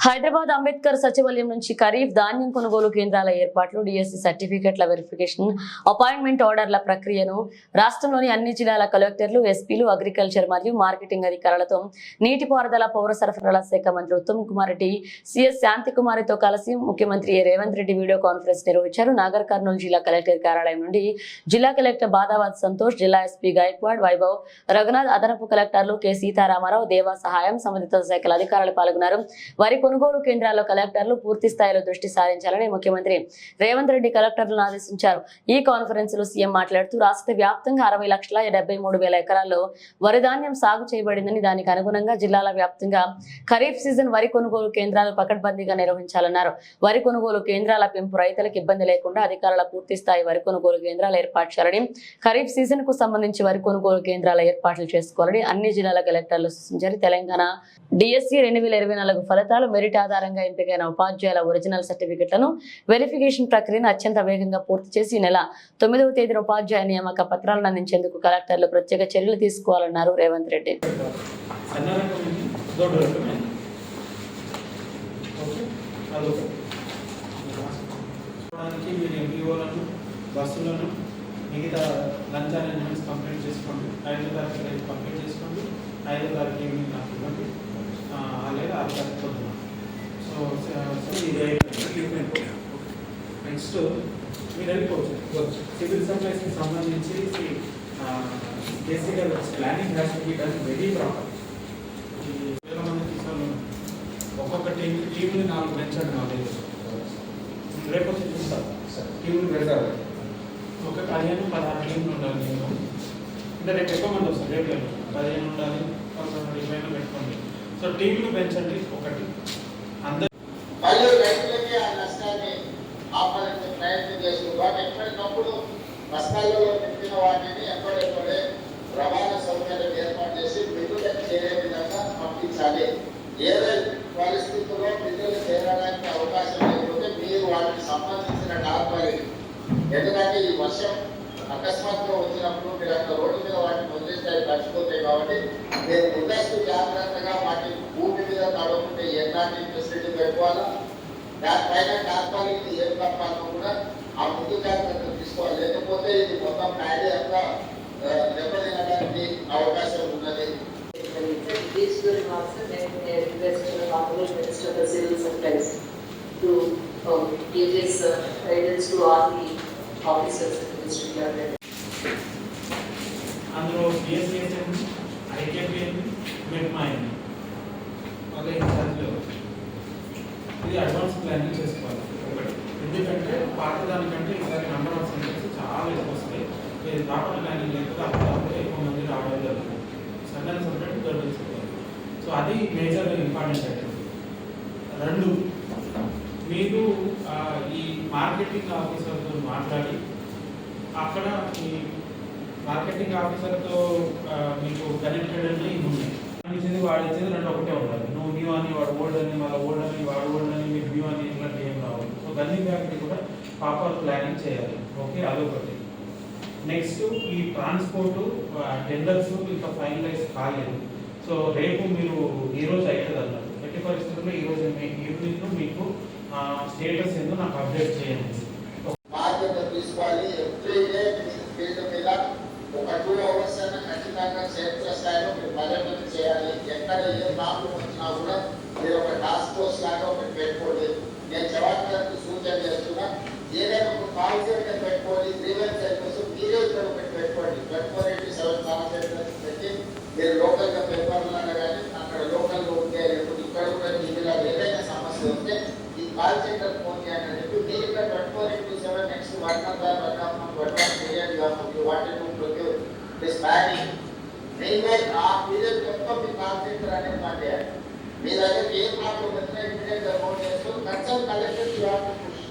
హైదరాబాద్ అంబేద్కర్ సచివాలయం నుంచి ఖరీఫ్ ధాన్యం కొనుగోలు కేంద్రాల ఏర్పాట్లు డిఎస్సి సర్టిఫికెట్ల వెరిఫికేషన్ అపాయింట్మెంట్ ఆర్డర్ల ప్రక్రియను రాష్ట్రంలోని అన్ని జిల్లాల కలెక్టర్లు ఎస్పీలు అగ్రికల్చర్ మరియు మార్కెటింగ్ అధికారులతో నీటిపారుదల పౌర సరఫరాల శాఖ మంత్రి ఉత్తమ్ కుమార్ రెడ్డి సిఎస్ శాంతికుమారితో కలిసి ముఖ్యమంత్రి రేవంత్ రెడ్డి వీడియో కాన్ఫరెన్స్ నిర్వహించారు. నాగర్ కర్నూలు జిల్లా కలెక్టర్ కార్యాలయం నుండి జిల్లా కలెక్టర్ బాదాబాద్ సంతోష్ జిల్లా ఎస్పీ గాయక్వాడ్ వైభవ్ రఘునాథ్ అదనపు కలెక్టర్లు కె సీతారామారావు దేవా సహాయం సంబంధిత శాఖల అధికారులు పాల్గొన్నారు. వరి కొనుగోలు కేంద్రాల్లో కలెక్టర్లు పూర్తి స్థాయిలో దృష్టి సారించాలని ముఖ్యమంత్రి రేవంత్ రెడ్డి కలెక్టర్లను ఆదేశించారు. ఈ కాన్ఫరెన్స్లో సీఎం మాట్లాడుతూ రాష్ట్ర వ్యాప్తంగా అరవై లక్షల డెబ్బై మూడు వేల ఎకరాల్లో వరి ధాన్యం సాగు చేయబడిందని దానికి అనుగుణంగా జిల్లాల వ్యాప్తంగా ఖరీఫ్ సీజన్ వరి కొనుగోలు కేంద్రాలు పకడ్బందీగా నిర్వహించాలన్నారు. వరి కొనుగోలు కేంద్రాల పెంపు రైతులకు ఇబ్బంది లేకుండా అధికారుల పూర్తి స్థాయి వరి కొనుగోలు కేంద్రాలు ఏర్పాటు చేయాలని ఖరీఫ్ సీజన్కు సంబంధించి వరి కొనుగోలు కేంద్రాల ఏర్పాట్లు చేసుకోవాలని అన్ని జిల్లాల కలెక్టర్లు సూచించారు. తెలంగాణ డిఎస్సి రెండు వేల ఇరవై నాలుగు ఫలితాలు మెరిట్ ఆధారంగా ఎంపికైన ఉపాధ్యాయుల ఒరిజినల్ సర్టిఫికెట్లను వెరిఫికేషన్ ప్రక్రియను అత్యంత వేగంగా పూర్తి చేసి నెల తొమ్మిదవ తేదీన ఉపాధ్యాయ నియామక పత్రాలను అందించేందుకు కలెక్టర్లు ప్రత్యేక చర్యలు తీసుకోవాలన్నారు రేవంత్ రెడ్డి. బస్సులను మిగతా లంచ్ అరేంజ్మెంట్స్ కంప్లీట్ చేసుకోండి. ఐదో తారీఖు రేపు కంప్లీట్ చేసుకోండి. ఐదో తారీఖు ఈవినింగ్ నాకు ఇవ్వండి. ఆ, లేదా ఆరు తారీఖు పొద్దున సో సో ఇది అయిపోయింది నెక్స్ట్ మీరు వెళ్ళిపోవచ్చు సివిల్ సప్లైస్కి సంబంధించి బేసిక్గా planning has to be done very proper వేల మంది ఒక్కొక్క టీం టీంని నాలుగు పెంచండి నా దగ్గర రేపు వచ్చి చూస్తారు టీంలు పెడతారు ఒక పదిహేను పదహారు టీంలు ఉండాలి నేను అంటే రేపు ఎక్కువ మంది వస్తారు రేపు పదిహేను ఉండాలి పదకొండు ఇరవై పెట్టుకోండి సో టీంలు పెంచండి ఒకటి అందరు మరియు రైతులకి ఆ నష్టాన్ని ఆపడానికి ప్రయత్నం చేస్తుంది వాటి ఎప్పటికప్పుడు పుట్టిన వాటిని ఎక్కడెక్కడే రవాణా సౌకర్యం ఏర్పాటు చేసి మిల్లులకు చేరే విధంగా పంపించాలి. ఏదో పరిస్థితుల్లో మిల్లులు చేరడానికి అవకాశం లేకపోతే మీరు వాటికి సంబంధించిన డాక్యుమెంట్ ఎందుకంటే ఈ వర్షం అకస్మాత్తుగా వచ్చినప్పుడు మీరు అక్కడ రోడ్డు మీద వాటిని వదిలేస్తే అవి కాబట్టి మీరు ముందస్తు జాగ్రత్తగా వాటి భూమి మీద తడవకుంటే ఎలాంటి ఫెసిలిటీ పెట్టుకోవాలా? దానిపైన తాత్కాలిక ఏం కప్పాలో కూడా ఆ ముందు జాగ్రత్త లేకపోతే ఇది మొత్తం ప్యాడీ అంతా ఆ, దెబ్బతినడానికి అవకాశం ఉన్నది These two remarks are made in a request to the Honorable Minister of the Civil Supplies to um, give this uh, guidance to all the officers in the district government. అందులో BSS ఏంటి IKP ఏంటి మెట్మా ఏంటి అదే ఇన్ఛార్జ్లో ఇది advance planning చేసుకోవాలి ఒకటి ఎందుకంటే పాత దానికంటే ఈసారి నెంబర్ మీరు ఇది ప్రాపర్ ప్లానింగ్ లేకపోతే అప్పుడు ఎక్కువ మంది రావడం జరుగుతుంది. సడన్ సపరేట్ గర్ల్స్ సో అది మేజర్ ఇంపార్టెంట్ అయితే రెండు మీరు ఈ మార్కెటింగ్ ఆఫీసర్తో మాట్లాడి అక్కడ ఈ మార్కెటింగ్ ఆఫీసర్తో మీకు కనెక్టెడ్ అంటే ఇవి ఉన్నాయి. ఇచ్చేది వాడు ఇచ్చేది రెండు ఒకటే ఉండాలి. నువ్వు న్యూ అని వాడు ఓల్డ్ అని మళ్ళీ ఓల్డ్ అని వాడు ఓల్డ్ అని మీరు న్యూ అని ఇట్లాంటి ఏం రావు. సో గన్నీ ఫ్యాక్టరీ కూడా ప్రాపర్ ప్లానింగ్ చేయాలి. ఓకే? అదొకటి. నెక్స్ట్ ఈ ట్రాన్స్పోర్ట్ టెండర్స్ ఇంకా ఫైనలైజ్ కాలేదు. సో రేపు మీరు ఈరోజు రోజు అవుతుంది అన్నారు ఎట్టి పరిస్థితుల్లో ఈరోజు రోజు ఈవినింగ్ మీకు స్టేటస్ ఏందో నాకు అప్డేట్ చేయండి. బాధ్యత తీసుకోవాలి. ఎవ్రీ డే ఫీల్డ్ మీద ఒక టూ అవర్స్ అయినా ఖచ్చితంగా క్షేత్ర స్థాయిలో మీరు పర్యటన చేయాలి. ఎక్కడ ఏ ప్రాబ్లం వచ్చినా కూడా మీరు ఒక టాస్క్ ఫోర్స్ లాగా ఒకటి పెట్టుకోండి. నేను జవాన్ సూచన చేస్తున్నా. ఏదైనా ఒక కాల్ సెంటర్ పెట్టుకోండి. గ్రీవెన్స్ కోసం మీరే ఇక్కడ ఒకటి పెట్టుకోండి twenty four seven call centre పెట్టి మీరు లోకల్ గా పేపర్లలో కానీ అక్కడ లోకల్ గా ఉంటే లేకపోతే ఇక్కడ కూడా టీవీలో ఏదైనా సమస్య ఉంటే ఈ కాల్ సెంటర్ ఫోన్ చేయండి అని చెప్పి మీరు ఇక్కడ twenty four into seven next one month or one half month one month period you wanted to procure this packing main ఆ పీరియడ్ మొత్తం మీ కాల్ సెంటర్ అనేది పనిచేయాలి మీ దగ్గర ఏ ప్రాబ్లం వచ్చినా ఇమీడియట్ గా ఫోన్ చేస్తూ consult collector you have to push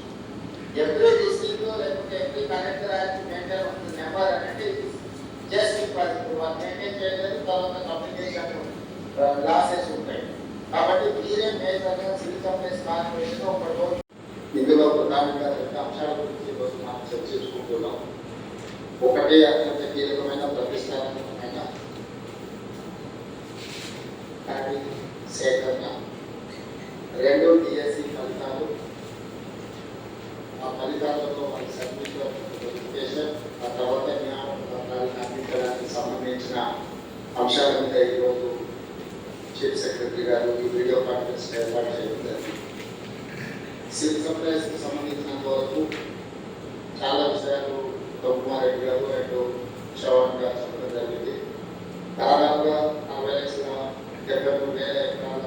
every district లేకపోతే every collector has maintain ఒక నెంబర్ అనేది జస్ట్ ఇంపాసిబుల్ వాళ్ళు మెయింటైన్ చేయలేదు తర్వాత కమ్యూనికేషన్ లాసెస్ ఉంటాయి కాబట్టి మీరే మేజర్గా సివిల్ సప్లైస్ కార్పొరేషన్ ఒక రోజు ఇందులో ప్రధానంగా రెండు అంశాల గురించి ఈరోజు మనం చర్చించుకుంటున్నాం ఒకటి అత్యంత కీలకమైన ప్రతిష్టాత్మకమైన ప్యాడీ సేకరణ రెండు రెండు డిఎస్సి ఫలితాలు ఆ ఫలితాలతో మన సర్టిఫికేట్ వెరిఫికేషన్ ఆ తర్వాత నియామక పత్రాలను అందించడానికి సంబంధించిన అంశాల మీద ఈరోజు చీఫ్ సెక్రటరీ గారు ఈ వీడియో కాన్ఫరెన్స్ ఏర్పాటు చేయడం జరిగింది. సివిల్ సప్లైస్కి సంబంధించినంత వరకు చాలా విషయాలు కుమార్ రెడ్డి గారు అండ్ శ్రవణ్ గారు చెప్పడం జరిగింది. దాదాపుగా నలభై లక్షల డెబ్బై మూడు వేల ఎకరాల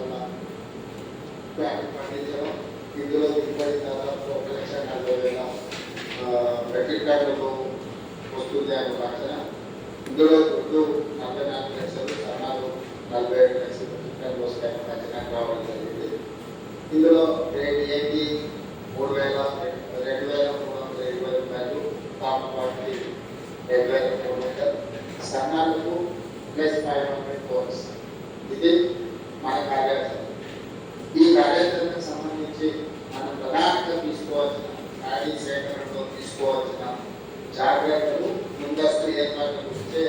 ప్లాంట్ పండించడం ఇందులో దిగుబడి దాదాపు ఒక లక్ష నలభై వేల మెట్రిక్ టన్నులు వస్తుంది అని ఒక ఇందులో దుడ్డు నలభై నాలుగు లక్షలు సన్నాలు నలభై ఐదు లక్షలు మెట్రిక్ టన్నులు వస్తాయని రావడం జరిగింది ఇందులో రేటు ఏంటి మూడు వేల రెండు వేల మూడు వందల ఇరవై రూపాయలు కామన్ పార్టీ రెండు వేల మూడు వందలు సన్నాలకు ప్లస్ ఫైవ్ హండ్రెడ్ కోర్స్ ఇది మన కార్యాచరణ ఈ కార్యాచరణకు సంబంధించి మనం ప్రధానంగా తీసుకోవాల్సిన ఖాళీ సేకరణలో తీసుకోవాల్సిన జాగ్రత్తలు ముందస్తు ఏర్పాటు గురించే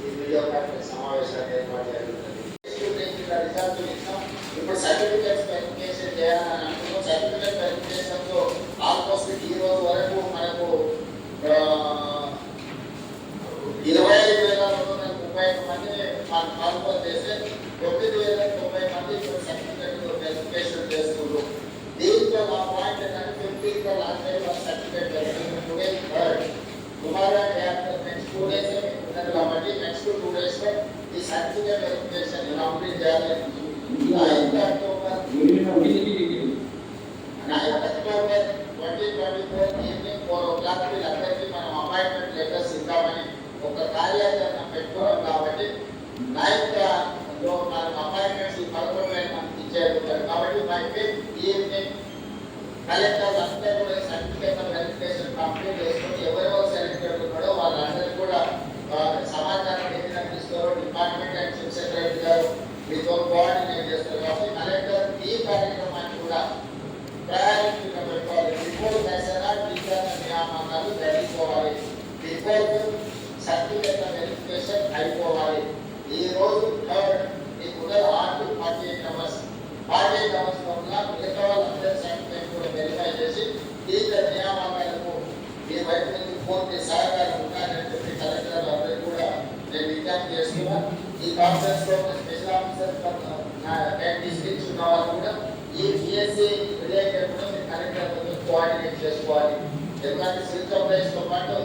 ఈ వీడియో కాన్ఫరెన్స్ సమావేశాన్ని ఏర్పాటు చేయడం జరిగింది. రిజల్ట్ ఇస్తాం ఇప్పుడు సర్టిఫికేట్స్ వెరిఫికేషన్ చేయాలని అనుకున్నాం సర్టిఫికేట్ వెరిఫికేషన్లో ఆల్మోస్ట్ ఈ రోజు వరకు మనకు ఆ, ఇరవై ఐదు వేల రెండు వందల ముప్పై ఐదు మంది మనం కాన్ఫర్ చేస్తే తొమ్మిది వేల తొంభై మంది ఇప్పుడు సర్టిఫికేట్ వెరిఫికేషన్ చేస్తున్నారు దీంట్లో మా పాయింట్ ఏంటంటే ఫిఫ్టీన్గా last time certificate verification today third tomorrow next two days ఉన్నది కాబట్టి నెక్స్ట్ టూ డేస్ లో ఈ సర్టిఫికేట్ వెరిఫికేషన్ కంప్లీట్ చేయాలి ninth October ninth October twenty twenty four evening four o'clock వీళ్ళందరికీ మనం అపాయింట్మెంట్ లెటర్స్ ఇద్దామని ఒక కార్యాచరణ పెట్టుకున్నాం కాబట్టి నైన్త్లో మనం అపాయింట్మెంట్స్ ఈ పదకొండు వేల మందికి ఇచ్చేది కాబట్టి బై ఫిఫ్త్ ఈవినింగ్ కలెక్టర్ అంతా కూడా సర్టిఫికేట్ వెరిఫికేషన్ కంప్లీట్ చేసుకొని ఎవరెవరు సెలెక్టెడ్ ఉన్నాడో వాళ్ళందరికీ కూడా ఆ, సమాచారం ఏదైనా తీసుకోరో డిపార్ట్మెంట్ అండ్ చీఫ్ సెక్రటరీ గారు మీతో కోఆర్డినేట్ చేస్తారు కాబట్టి కలెక్టర్ ఈ కార్యక్రమాన్ని కూడా ప్రయారిటీగా పెట్టుకోవాలి బిఫోర్ దసరా టీచర్ నియామకాలు జరిగిపోవాలి బిఫోర్ సర్టిఫికేట్ వెరిఫికేషన్ అయిపోవాలి ఈ రోజు థర్డ్ మీకు ఉదయం ఆరు to forty eight hours forty eight hours లోపల మిగతా వాళ్ళందరూ సర్టిఫికేట్ కూడా వెరిఫై చేసి టీచర్ నియామకాలకు మీ వైపు నుంచి పూర్తి సహకారం ఉండాలని చెప్పి కలెక్టర్ అందరూ కూడా నేను విజ్ఞప్తి చేస్తున్నా ఈ కాన్ఫరెన్స్లో స్పెషల్ ఆఫీసర్ డిస్ట్రిక్ట్స్ ఉన్న వాళ్ళు కూడా ఈ బిఎస్సి రిలేటెడ్ కూడా మీరు కలెక్టర్ కోఆర్డినేట్ చేసుకోవాలి ఎందుకంటే సివిల్ సప్లైస్తో పాటు